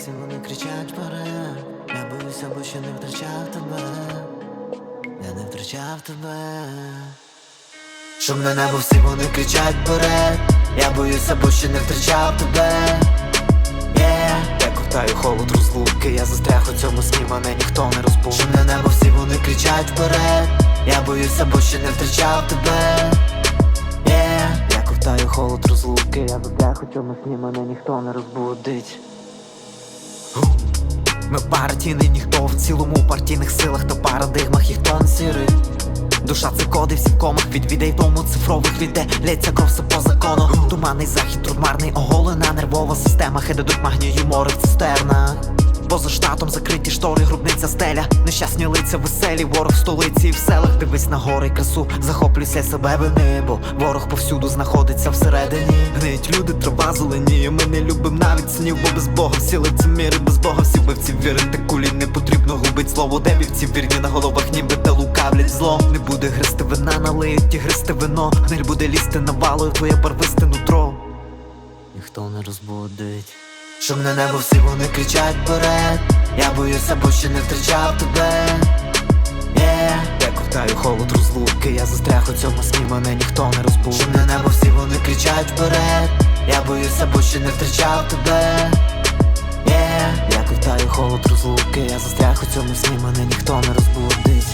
всі вони кричать вперед Я боюся, бо ще не втрачав тебе. Я не втрачав тебе Шумне небо, всі вони кричать вперед Я боюся, бо ще не втрачав тебе yeah. Я ковтаю холод розлуки, я застряг у цьому сні, мене ніхто не розбув. Шумне небо, всі вони кричать вперед Я боюся, бо ще не втрачав тебе yeah. Я ковтаю холод розлуки, я застряг у цьому сні, мене ніхто не розбудить ми партійний ніхто в цілому партійних силах та парадигмах їх тон Душа це коди всі в комах відвідай тому цифрових людей Лється кров все по закону. Туманний захід, трудмарний оголена нервова система Хедедуть магнію море в цистернах Поза штатом закриті штори, грубниця стеля. Нещасні лиця веселі, ворог в столиці. І в селах Дивись на гори й красу, захоплюйся себе вини Бо ворог повсюду знаходиться всередині. Гниють люди, трава зеленіє Ми не любим навіть снів, бо без Бога. Всі лицеміри Без Бога. Всі вбивці вірити кулі Не потрібно губить слово, де вівці вірні на головах, ніби та лукавлять зло. Не буде гристи вина, налиють і гристи вино. Гниль буде лізти навалою, твоє барвисте нутро. Ніхто не розбудить Шумне небо, всі вони кричать вперед. Я боюся, бо ще не втрачав тебе. Yeah. Я ковтаю холод розлуки, я застряг у цьому сні, мене ніхто не розбув Шумне небо, всі вони кричать вперед. Я боюся, бо ще не втрачав тебе. Yeah. Я ковтаю холод розлуки, я застряг у цьому сні, мене ніхто не розбудить